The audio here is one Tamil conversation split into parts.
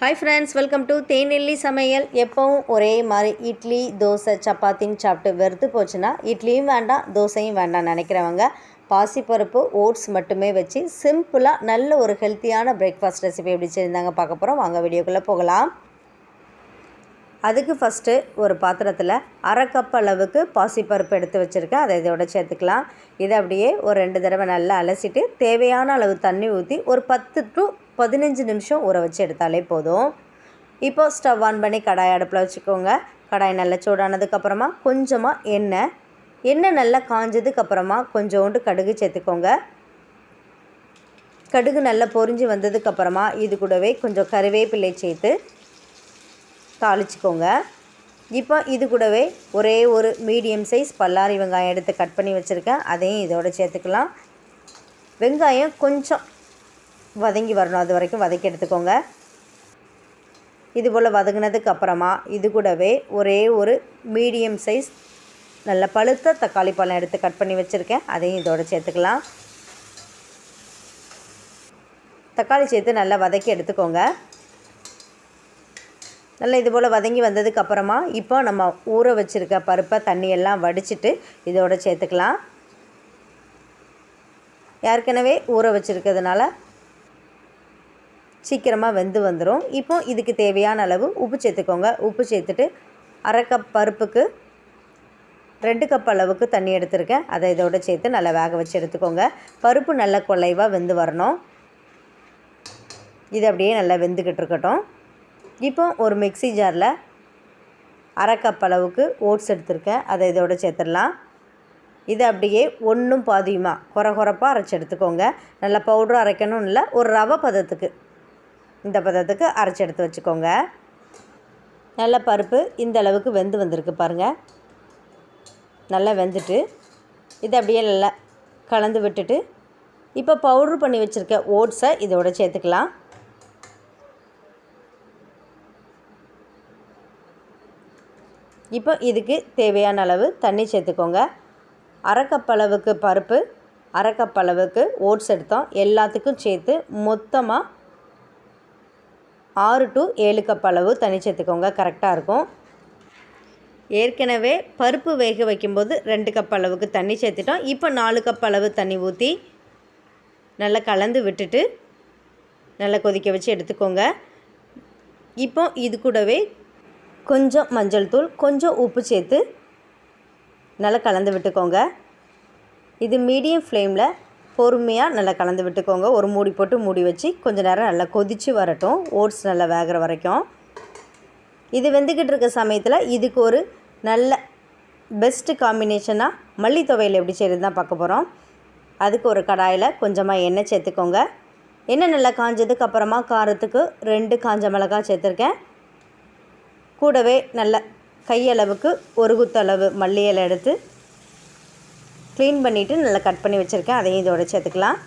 ஹாய் ஃப்ரெண்ட்ஸ் வெல்கம் டு தேநெல்லி சமையல் எப்பவும் ஒரே மாதிரி இட்லி தோசை சப்பாத்தின்னு சாப்பிட்டு வெறுத்து போச்சுன்னா இட்லியும் வேண்டாம் தோசையும் வேண்டாம் நினைக்கிறவங்க பாசிப்பருப்பு ஓட்ஸ் மட்டுமே வச்சு சிம்பிளாக நல்ல ஒரு ஹெல்த்தியான பிரேக்ஃபாஸ்ட் ரெசிபி எப்படி செய்திருந்தாங்க பார்க்க போகிறோம் வாங்க வீடியோக்குள்ளே போகலாம். அதுக்கு ஃபஸ்ட்டு ஒரு பாத்திரத்தில் அரை கப் அளவுக்கு பாசிப்பருப்பு எடுத்து வச்சுருக்கேன். அதை இதோட சேர்த்துக்கலாம். இதை அப்படியே ஒரு ரெண்டு தடவை நல்லா அலசிட்டு தேவையான அளவு தண்ணி ஊற்றி ஒரு பத்து டு பதினஞ்சு நிமிஷம் ஊற வச்சு எடுத்தாலே போதும். இப்போது ஸ்டவ் ஆன் பண்ணி கடாய் அடுப்பில் வச்சுக்கோங்க. கடாய் நல்லா சூடானதுக்கப்புறமா கொஞ்சமாக எண்ணெய். எண்ணெய் நல்லா காஞ்சதுக்கப்புறமா கொஞ்சோண்டு கடுகு சேர்த்துக்கோங்க. கடுகு நல்லா பொரிஞ்சு வந்ததுக்கப்புறமா இது கூடவே கொஞ்சம் கருவேப்பிலை சேர்த்து தாளிச்சிக்கோங்க. இப்போ இது கூடவே ஒரே ஒரு மீடியம் சைஸ் பல்லாரி வெங்காயம் எடுத்து கட் பண்ணி வச்சுருக்கேன். அதையும் இதோட சேர்த்துக்கலாம். வெங்காயம் கொஞ்சம் வதங்கி வரணும் அது வரைக்கும் வதக்கி எடுத்துக்கோங்க. இது போல் வதங்கினதுக்கு அப்புறமா இது கூடவே ஒரே ஒரு மீடியம் சைஸ் நல்ல பழுத்த தக்காளி பழம் எடுத்து கட் பண்ணி வச்சுருக்கேன். அதையும் இதோட சேர்த்துக்கலாம். தக்காளி சேர்த்து நல்லா வதக்கி எடுத்துக்கோங்க. நல்லா இது போல் வதங்கி வந்ததுக்கப்புறமா இப்போ நம்ம ஊற வச்சுருக்க பருப்பை தண்ணியெல்லாம் வடிச்சிட்டு இதோட சேர்த்துக்கலாம். ஏற்கனவே ஊற வச்சுருக்கிறதுனால சீக்கிரமாக வெந்து வந்துடும் இப்போ இதுக்கு தேவையான அளவு உப்பு சேர்த்துக்கோங்க. உப்பு சேர்த்துட்டு அரை கப் பருப்புக்கு ரெண்டு கப் அளவுக்கு தண்ணி எடுத்திருக்கேன். அதை இதோட சேர்த்து நல்லா வேக வச்சு எடுத்துக்கோங்க. பருப்பு நல்ல கொலைவாக வெந்து வரணும். இது அப்படியே நல்லா வெந்துக்கிட்டு இருக்கட்டும். இப்போ ஒரு மிக்சி ஜாரில் அரை கப் அளவுக்கு ஓட்ஸ் எடுத்திருக்கேன். அதை இதோட சேர்த்துடலாம். இது அப்படியே ஒன்றும் பாதியுமாக குறை குறைப்பாக அரைச்சி எடுத்துக்கோங்க. நல்லா பவுடரும் அரைக்கணும் இல்லை ஒரு ரவை பதத்துக்கு இந்த பதத்துக்கு அரைச்சி எடுத்து வச்சுக்கோங்க. நல்ல பருப்பு இந்த அளவுக்கு வெந்து வந்திருக்கு பாருங்கள் நல்லா வெந்துட்டு இதை அப்படியே நல்லா கலந்து விட்டுட்டு இப்போ பவுட்ரு பண்ணி வச்சுருக்க ஓட்ஸை இதோட சேர்த்துக்கலாம். இப்போ இதுக்கு தேவையான அளவு தண்ணி சேர்த்துக்கோங்க. அரை அளவுக்கு பருப்பு அரைக்கப்பளவுக்கு அளவுக்கு ஓட்ஸ் எடுத்தோம். எல்லாத்துக்கும் சேர்த்து மொத்தமாக ஆறு டு ஏழு கப் அளவு தண்ணி சேர்த்துக்கோங்க. கரெக்டாக இருக்கும். ஏற்கனவே பருப்பு வேக வைக்கும்போது ரெண்டு கப் அளவுக்கு தண்ணி சேர்த்துட்டோம். இப்போ நாலு கப் அளவு தண்ணி ஊற்றி நல்லா கலந்து விட்டுட்டு நல்லா கொதிக்க வச்சு எடுத்துக்கோங்க. இப்போ இது கூடவே கொஞ்சம் மஞ்சள் தூள் கொஞ்சம் உப்பு சேர்த்து நல்லா கலந்து விட்டுக்கோங்க. இது மீடியம் ஃப்ளேமில் பொறுமையாக நல்லா கலந்து விட்டுக்கோங்க. ஒரு மூடி போட்டு மூடி வச்சு கொஞ்சம் நேரம் நல்லா கொதித்து வரட்டும். ஓட்ஸ் நல்லா வேகிற வரைக்கும். இது வெந்துக்கிட்டு இருக்க சமயத்தில் இதுக்கு ஒரு நல்ல பெஸ்ட்டு காம்பினேஷனாக மல்லி துவையல் எப்படி செய்கிறது தான் பார்க்க போகிறோம் அதுக்கு ஒரு கடாயில் கொஞ்சமாக எண்ணெய் சேர்த்துக்கோங்க. எண்ணெய் நல்லா காஞ்சதுக்கு அப்புறமா காரத்துக்கு ரெண்டு காஞ்ச மிளகாய் சேர்த்துருக்கேன். கூடவே நல்ல கையளவுக்கு ஒரு குத்தளவு மல்லி இலை எடுத்து க்ளீன் பண்ணிவிட்டு நல்லா கட் பண்ணி வச்சுருக்கேன். அதையும் இதோட சேர்த்துக்கலாம்.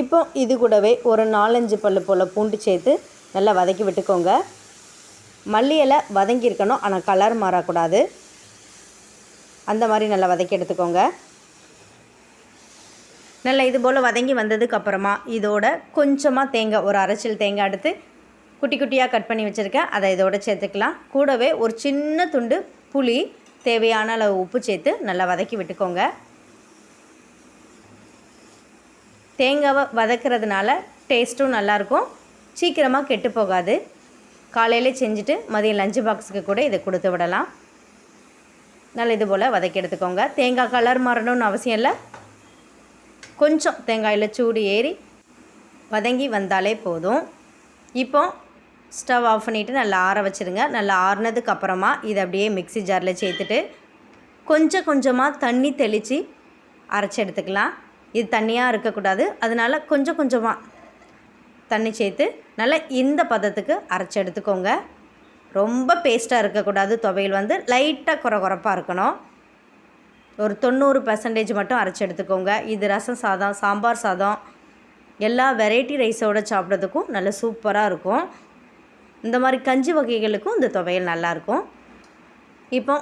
இப்போ இது கூடவே ஒரு நாலஞ்சு பல்லு போல் பூண்டு சேர்த்து நல்லா வதக்கி விட்டுக்கோங்க. மல்லி இலை வதங்கி இருக்கணும். ஆனால் கலர் மாறக்கூடாது. அந்த மாதிரி நல்லா வதக்கி எடுத்துக்கோங்க. நல்லா இது போல் வதங்கி வந்ததுக்கப்புறமா இதோட கொஞ்சமாக தேங்காய் ஒரு அரைச்சல் தேங்காய் எடுத்து குட்டி குட்டியாக கட் பண்ணி வச்சுருக்கேன். அதை இதோட சேர்த்துக்கலாம். கூடவே ஒரு சின்ன துண்டு புளி தேவையான அளவு உப்பு சேர்த்து நல்லா வதக்கி விட்டுக்கோங்க. தேங்காவை வதக்கிறதுனால டேஸ்ட்டும் நல்லாயிருக்கும் சீக்கிரமாக கெட்டு போகாது. காலையிலே செஞ்சுட்டு மதியம் லஞ்சு பாக்ஸுக்கு கூட இதை கொடுத்து விடலாம். நல்லா இது போல் வதக்கி எடுத்துக்கோங்க. தேங்காய் கலர் மாறணும்னு அவசியம் இல்லை. கொஞ்சம் தேங்காயில் சூடு ஏறி வதங்கி வந்தாலே போதும். இப்போ ஸ்டவ் ஆஃப் பண்ணிவிட்டு நல்லா ஆற வச்சுருங்க. நல்லா ஆறுனதுக்கு அப்புறமா இதை அப்படியே மிக்சி ஜாரில் சேர்த்துட்டு கொஞ்சம் கொஞ்சமாக தண்ணி தெளித்து அரைச்சி எடுத்துக்கலாம். இது தண்ணியாக இருக்கக்கூடாது. அதனால் கொஞ்சம் கொஞ்சமாக தண்ணி சேர்த்து நல்லா இந்த பதத்துக்கு அரைச்சி எடுத்துக்கோங்க. ரொம்ப பேஸ்ட்டாக இருக்கக்கூடாது. துவையல் வந்து லைட்டாக குறை குறைப்பாக இருக்கணும். ஒரு தொண்ணூறு பர்சன்டேஜ் மட்டும் அரைச்சி எடுத்துக்கோங்க. இது ரசம் சாதம் சாம்பார் சாதம் எல்லா வெரைட்டி ரைஸோடு சாப்பிட்றதுக்கும் நல்ல சூப்பராக இருக்கும். இந்த மாதிரி கஞ்சி வகைகளுக்கும் இந்த துவையல் நல்லாயிருக்கும். இப்போ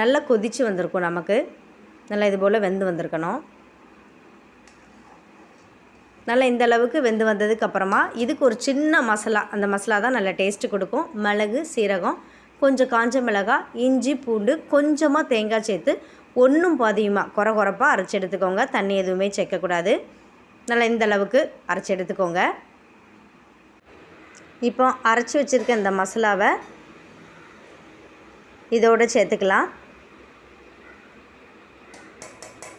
நல்லா கொதித்து வந்திருக்கும் நமக்கு. நல்லா இது போல் வெந்து வந்திருக்கணும். நல்லா இந்த அளவுக்கு வெந்து வந்ததுக்கு அப்புறமா இதுக்கு ஒரு சின்ன மசாலா அந்த மசாலா தான் நல்ல டேஸ்ட்டு கொடுக்கும். மிளகு சீரகம் கொஞ்சம் காஞ்ச மிளகாய் இஞ்சி பூண்டு கொஞ்சமாக தேங்காய் சேர்த்து ஒன்றும் பாதியுமாக குறை குறைப்பாக அரைச்சி எடுத்துக்கோங்க. தண்ணி எதுவுமே சேர்க்கக்கூடாது. நல்லா இந்த அளவுக்கு அரைச்சி எடுத்துக்கோங்க. இப்போ அரைச்சி வச்சுருக்க இந்த மசாலாவை இதோடு சேர்த்துக்கலாம்.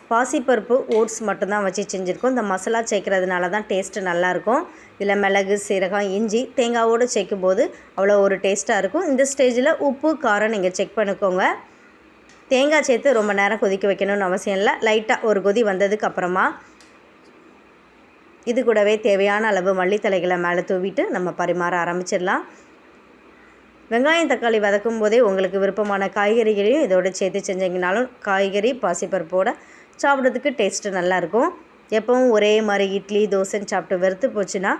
பாசிப்பருப்பு ஓட்ஸ் மட்டும்தான் வச்சு செஞ்சுருக்கோம். இந்த மசாலா சேர்க்குறதுனால தான் டேஸ்ட்டு நல்லாயிருக்கும். இதில் மிளகு சீரகம் இஞ்சி தேங்காவோடு சேர்க்கும் போது அவ்வளோ ஒரு டேஸ்ட்டாக இருக்கும். இந்த ஸ்டேஜில் உப்பு காரம் நீங்கள் செக் பண்ணிக்கோங்க. தேங்காய் சேர்த்து ரொம்ப நேரம் கொதிக்க வைக்கணும்னு அவசியம் இல்லை. லைட்டாக ஒரு கொதி வந்ததுக்கு அப்புறமா இது கூடவே தேவையான அளவு மல்லித்தலைகளை மேலே தூவிட்டு நம்ம பரிமாற ஆரம்பிச்சிடலாம். வெங்காயம் தக்காளி வதக்கும் போதே உங்களுக்கு விருப்பமான காய்கறிகளையும் இதோடு சேர்த்து செஞ்சீங்கனாலும் காய்கறி பாசிப்பருப்போட சாப்பிட்றதுக்கு டேஸ்ட்டு நல்லாயிருக்கும். எப்பவும் ஒரே மாதிரி இட்லி தோசைன்னு சாப்பிட்டு வெறுத்து போச்சுன்னா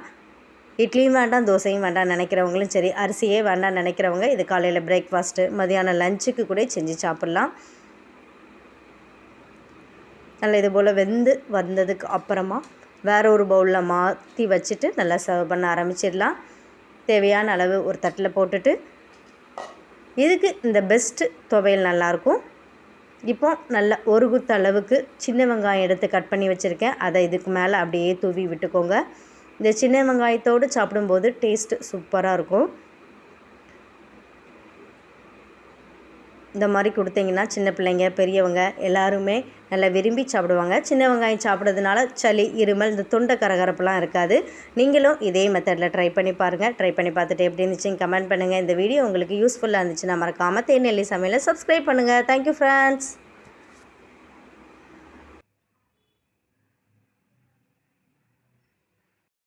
இட்லியும் வேண்டாம் தோசையும் வேண்டாம் நினைக்கிறவங்களும் சரி அரிசியே வேண்டாம் நினைக்கிறவங்க இது காலையில் பிரேக்ஃபாஸ்ட்டு மதியானம் லஞ்சுக்கு கூட செஞ்சு சாப்பிட்லாம். நல்ல இது போல் வெந்து வந்ததுக்கு அப்புறமா வேறு ஒரு பவுலில் மாற்றி வச்சுட்டு நல்லா சர்வ் பண்ண ஆரம்பிச்சிடலாம். தேவையான அளவு ஒரு தட்டில் போட்டுட்டு இதுக்கு இந்த பெஸ்ட்டு துவையல் நல்லாயிருக்கும். இப்போ நல்ல ஒரு குத்து அளவுக்கு சின்ன வெங்காயம் எடுத்து கட் பண்ணி வச்சுருக்கேன். அதை இதுக்கு மேலே அப்படியே தூவி விட்டுக்கோங்க. இந்த சின்ன வெங்காயத்தோடு சாப்பிடும்போது டேஸ்ட்டு சூப்பராக இருக்கும். இந்த மாதிரி கொடுத்தீங்கன்னா சின்ன பிள்ளைங்க பெரியவங்க எல்லாருமே நல்லா விரும்பி சாப்பிடுவாங்க. சின்ன வெங்காயம் சாப்பிட்றதுனால சளி இருமல் இந்த தொண்டை கரகரப்புலாம் இருக்காது. நீங்களும் இதே மெத்தடில் ட்ரை பண்ணி பாருங்கள் ட்ரை பண்ணி பார்த்துட்டு எப்படி இருந்துச்சுன்னு கமெண்ட் பண்ணுங்கள் இந்த வீடியோ உங்களுக்கு யூஸ்ஃபுல்லாக இருந்துச்சுன்னா மறக்காமல் தேநெல்லி சமையலை சப்ஸ்கிரைப் பண்ணுங்கள் தேங்க்யூ ஃப்ரெண்ட்ஸ்